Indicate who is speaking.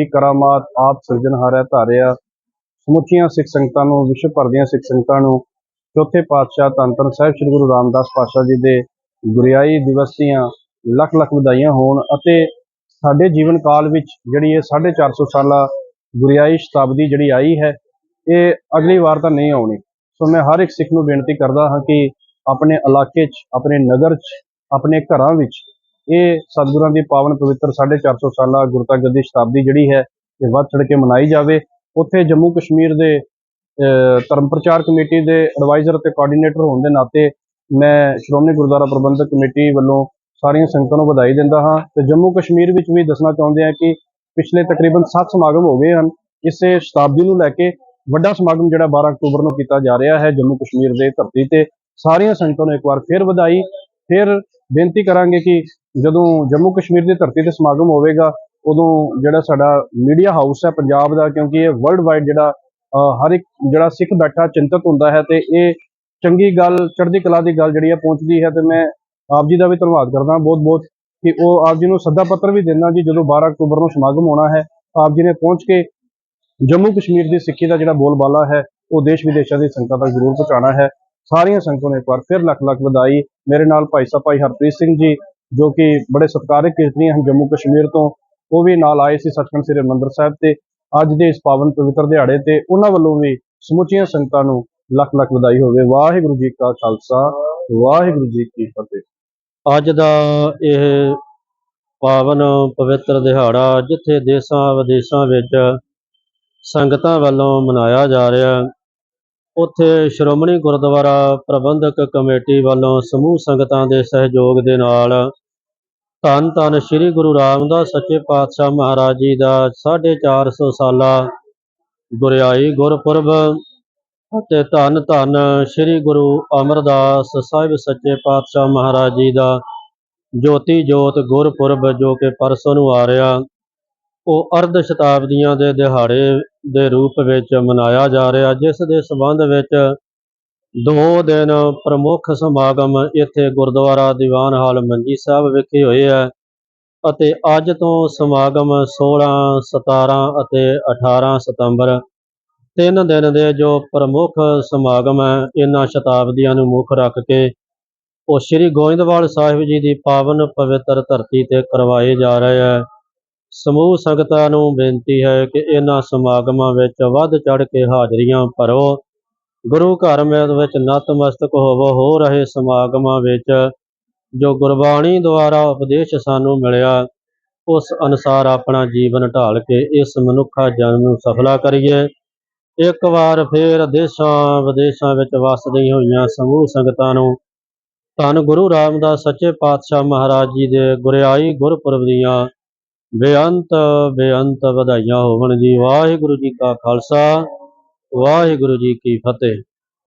Speaker 1: ਦੀ ਕਰਾਮਾਤ ਆਪ ਸਿਰਜਣਹਾਰਾ ਧਾਰਿਆ। ਸਮੁੱਚੀਆਂ ਸਿੱਖ ਸੰਗਤਾਂ ਨੂੰ, ਵਿਸ਼ਵ ਭਰ ਦੀਆਂ ਸਿੱਖ ਸੰਗਤਾਂ ਨੂੰ ਚੌਥੇ ਪਾਤਸ਼ਾਹ ਧੰਨ ਸਾਹਿਬ ਸ੍ਰੀ ਗੁਰੂ ਰਾਮਦਾਸ ਪਾਤਸ਼ਾਹ ਜੀ ਦੇ ਗੁਰਿਆਈ ਦਿਵਸ ਦੀਆਂ ਲੱਖ ਲੱਖ ਵਧਾਈਆਂ ਹੋਣ ਅਤੇ ਸਾਡੇ ਜੀਵਨ ਕਾਲ ਵਿੱਚ ਜਿਹੜੀ ਇਹ 450 ਸਾਲਾ ਗੁਰਿਆਈ ਸ਼ਤਾਬਦੀ ਜਿਹੜੀ ਆਈ ਹੈ, ਇਹ ਅਗਲੀ ਵਾਰ ਤਾਂ ਨਹੀਂ ਆਉਣੀ। ਸੋ ਮੈਂ ਹਰ ਇੱਕ ਸਿੱਖ ਨੂੰ ਬੇਨਤੀ ਕਰਦਾ ਹਾਂ ਕਿ ਆਪਣੇ ਇਲਾਕੇ 'ਚ, ਆਪਣੇ ਨਗਰ 'ਚ, ਆਪਣੇ ਘਰਾਂ ਵਿੱਚ ਇਹ ਸਤਿਗੁਰਾਂ ਦੀ ਪਾਵਨ ਪਵਿੱਤਰ 450 ਸਾਲਾ ਗੁਰਤਾਗਰ ਦੀ ਸ਼ਤਾਬਦੀ ਜਿਹੜੀ ਹੈ, ਇਹ ਵੱਧ ਚੜ੍ਹ ਕੇ ਮਨਾਈ ਜਾਵੇ। ਉੱਥੇ ਜੰਮੂ ਕਸ਼ਮੀਰ ਦੇ ਧਰਮ ਪ੍ਰਚਾਰ ਕਮੇਟੀ ਦੇ ਐਡਵਾਈਜ਼ਰ ਅਤੇ ਕੋਆਰਡੀਨੇਟਰ ਹੋਣ ਦੇ ਨਾਤੇ ਮੈਂ ਸ਼੍ਰੋਮਣੀ ਗੁਰਦੁਆਰਾ ਪ੍ਰਬੰਧਕ ਕਮੇਟੀ ਵੱਲੋਂ ਸਾਰੀਆਂ ਸੰਗਤਾਂ ਨੂੰ ਵਧਾਈ ਦਿੰਦਾ ਹਾਂ ਤੇ ਜੰਮੂ ਕਸ਼ਮੀਰ ਵਿੱਚ ਵੀ ਦੱਸਣਾ ਚਾਹੁੰਦੇ ਹਾਂ ਕਿ ਪਿਛਲੇ ਤਕਰੀਬਨ 7 ਸਮਾਗਮ ਹੋ ਗਏ ਹਨ। ਇਸੇ ਸ਼ਤਾਬਦੀ ਨੂੰ ਲੈ ਕੇ ਵੱਡਾ ਸਮਾਗਮ ਜਿਹੜਾ 12 ਅਕਤੂਬਰ ਨੂੰ ਕੀਤਾ ਜਾ ਰਿਹਾ ਹੈ ਜੰਮੂ ਕਸ਼ਮੀਰ ਦੇ ਧਰਤੀ ਤੇ। ਸਾਰੀਆਂ ਸੰਗਤਾਂ ਨੂੰ ਇੱਕ ਵਾਰ ਫਿਰ ਵਧਾਈ। ਫਿਰ ਬੇਨਤੀ ਕਰਾਂਗੇ ਕਿ ਜਦੋਂ ਜੰਮੂ ਕਸ਼ਮੀਰ ਦੀ ਧਰਤੀ ਤੇ ਸਮਾਗਮ ਹੋਵੇਗਾ, ਉਦੋਂ ਜਿਹੜਾ ਸਾਡਾ ਮੀਡੀਆ ਹਾਊਸ ਹੈ ਪੰਜਾਬ ਦਾ, ਕਿਉਂਕਿ ਇਹ ਵਰਲਡ ਵਾਈਡ ਜਿਹੜਾ ਹਰ ਇੱਕ ਜਿਹੜਾ ਸਿੱਖ ਬੈਠਾ ਚਿੰਤਤ ਹੁੰਦਾ ਹੈ ਤੇ ਇਹ ਚੰਗੀ ਗੱਲ, ਚੜ੍ਹਦੀ ਕਲਾ ਦੀ ਗੱਲ ਜਿਹੜੀ ਹੈ ਪਹੁੰਚਦੀ ਹੈ ਤੇ ਮੈਂ ਆਪ ਜੀ ਦਾ ਵੀ ਧੰਨਵਾਦ ਕਰਦਾ ਬਹੁਤ ਬਹੁਤ ਕਿ ਉਹ ਆਪ ਜੀ ਨੂੰ ਸੱਦਾ ਪੱਤਰ ਵੀ ਦੇਣਾ ਜੀ ਜਦੋਂ 12 ਅਕਤੂਬਰ ਨੂੰ ਸਮਾਗਮ ਹੋਣਾ ਹੈ, ਆਪ ਜੀ ਨੇ ਪਹੁੰਚ ਕੇ ਜੰਮੂ ਕਸ਼ਮੀਰ ਦੀ ਸਿੱਖੀ ਦਾ ਜਿਹੜਾ ਬੋਲਬਾਲਾ ਹੈ, ਉਹ ਦੇਸ਼ ਵਿਦੇਸ਼ਾਂ ਦੀ ਸੰਗਤਾਂ ਤੱਕ ਜ਼ਰੂਰ ਪਹੁੰਚਾਉਣਾ ਹੈ। ਸਾਰੀਆਂ ਸੰਗਤਾਂ ਨੂੰ ਇੱਕ ਵਾਰ ਫਿਰ ਲੱਖ ਲੱਖ ਵਧਾਈ। ਮੇਰੇ ਨਾਲ ਭਾਈ ਸਾਹਿਬ ਭਾਈ ਹਰਪ੍ਰੀਤ ਸਿੰਘ ਜੀ ਜੋ ਕਿ ਬੜੇ ਸਤਿਕਾਰਕ ਕੀਰਤਨੀ ਹਨ ਜੰਮੂ ਕਸ਼ਮੀਰ ਤੋਂ, ਉਹ ਵੀ ਨਾਲ ਆਏ ਸੀ ਸੱਚਖੰਡ ਸ੍ਰੀ ਹਰਿਮੰਦਰ ਸਾਹਿਬ ਤੇ ਅੱਜ ਦੇ ਇਸ ਪਾਵਨ ਪਵਿੱਤਰ ਦਿਹਾੜੇ ਤੇ ਉਹਨਾਂ ਵੱਲੋਂ ਵੀ ਸਮੁੱਚੀਆਂ ਸੰਗਤਾਂ ਨੂੰ ਲੱਖ ਲੱਖ ਵਧਾਈ ਹੋਵੇ। ਵਾਹਿਗੁਰੂ ਜੀ ਕਾ ਖਾਲਸਾ, ਵਾਹਿਗੁਰੂ ਜੀ ਕੀ ਫਤਿਹ।
Speaker 2: ਅੱਜ ਦਾ ਇਹ ਪਾਵਨ ਪਵਿੱਤਰ ਦਿਹਾੜਾ ਜਿੱਥੇ ਦੇਸ਼ਾਂ ਵਿਦੇਸ਼ਾਂ ਵਿੱਚ ਸੰਗਤਾਂ ਵੱਲੋਂ ਮਨਾਇਆ ਜਾ ਰਿਹਾ ਉੱਥੇ ਸ਼੍ਰੋਮਣੀ ਗੁਰਦੁਆਰਾ ਪ੍ਰਬੰਧਕ ਕਮੇਟੀ ਵੱਲੋਂ ਸਮੂਹ ਸੰਗਤਾਂ ਦੇ ਸਹਿਯੋਗ ਦੇ ਨਾਲ ਧੰਨ ਧੰਨ ਸ੍ਰੀ ਗੁਰੂ ਰਾਮਦਾਸ ਸੱਚੇ ਪਾਤਸ਼ਾਹ ਮਹਾਰਾਜ ਜੀ ਦਾ 450 ਸਾਲਾ ਗੁਰਿਆਈ ਗੁਰਪੁਰਬ ਅਤੇ ਧੰਨ ਧੰਨ ਸ੍ਰੀ ਗੁਰੂ ਅਮਰਦਾਸ ਸਾਹਿਬ ਸੱਚੇ ਪਾਤਸ਼ਾਹ ਮਹਾਰਾਜ ਜੀ ਦਾ ਜੋਤੀ ਜੋਤ ਗੁਰਪੁਰਬ ਜੋ ਕਿ ਪਰਸੋਂ ਨੂੰ ਆ ਰਿਹਾ, ਉਹ ਅਰਧ ਸ਼ਤਾਬਦੀਆਂ ਦੇ ਦਿਹਾੜੇ ਦੇ ਰੂਪ ਵਿੱਚ ਮਨਾਇਆ ਜਾ ਰਿਹਾ, ਜਿਸ ਦੇ ਸੰਬੰਧ ਵਿੱਚ ਦੋ ਦਿਨ ਪ੍ਰਮੁੱਖ ਸਮਾਗਮ ਇੱਥੇ ਗੁਰਦੁਆਰਾ ਦੀਵਾਨ ਹਾਲ ਮੰਜੀ ਸਾਹਿਬ ਵਿਖੇ ਹੋਏ ਹੈ ਅਤੇ ਅੱਜ ਤੋਂ ਸਮਾਗਮ 16 17 ਅਤੇ 18 ਸਤੰਬਰ ਤਿੰਨ ਦਿਨ ਦੇ ਜੋ ਪ੍ਰਮੁੱਖ ਸਮਾਗਮ ਹੈ, ਇਹਨਾਂ ਸ਼ਤਾਬਦੀਆਂ ਨੂੰ ਮੁੱਖ ਰੱਖ ਕੇ ਉਹ ਸ੍ਰੀ ਗੋਇੰਦਵਾਲ ਸਾਹਿਬ ਜੀ ਦੀ ਪਾਵਨ ਪਵਿੱਤਰ ਧਰਤੀ ਤੇ ਕਰਵਾਏ ਜਾ ਰਹੇ ਹੈ ਸਮੂਹ ਸੰਗਤਾਂ ਨੂੰ ਬੇਨਤੀ ਹੈ ਕਿ ਇਹਨਾਂ ਸਮਾਗਮਾਂ ਵਿੱਚ ਵੱਧ ਚੜ ਕੇ ਹਾਜ਼ਰੀਆਂ ਭਰੋ। ਗੁਰੂ ਘਰ ਮੇ ਵਿੱਚ ਨਤਮਸਤਕ ਹੋਵੋ। ਹੋ ਰਹੇ ਸਮਾਗਮਾਂ ਵਿੱਚ ਜੋ ਗੁਰਬਾਣੀ ਦੁਆਰਾ ਉਪਦੇਸ਼ ਸਾਨੂੰ ਮਿਲਿਆ, ਉਸ ਅਨੁਸਾਰ ਆਪਣਾ ਜੀਵਨ ਢਾਲ ਕੇ ਇਸ ਮਨੁੱਖਾ ਜਨਮ ਨੂੰ ਸਫਲਾ ਕਰੀਏ। ਇੱਕ ਵਾਰ ਫੇਰ ਦੇਸ਼ਾਂ ਵਿਦੇਸ਼ਾਂ ਵਿੱਚ ਵਸਦੀਆਂ ਹੋਈਆਂ ਸਮੂਹ ਸੰਗਤਾਂ ਨੂੰ ਧੰਨ ਗੁਰੂ ਰਾਮਦਾਸ ਸੱਚੇ ਪਾਤਸ਼ਾਹ ਮਹਾਰਾਜ ਜੀ ਦੇ ਗੁਰਿਆਈ ਗੁਰਪੁਰਬ ਦੀਆਂ ਬੇਅੰਤ ਬੇਅੰਤ ਵਧਾਈਆਂ ਹੋਵਣ ਜੀ। ਵਾਹਿਗੁਰੂ ਜੀ ਕਾ ਖਾਲਸਾ ਵਾਹਿਗੁਰੂ ਜੀ ਕੀ ਫਤਿਹ।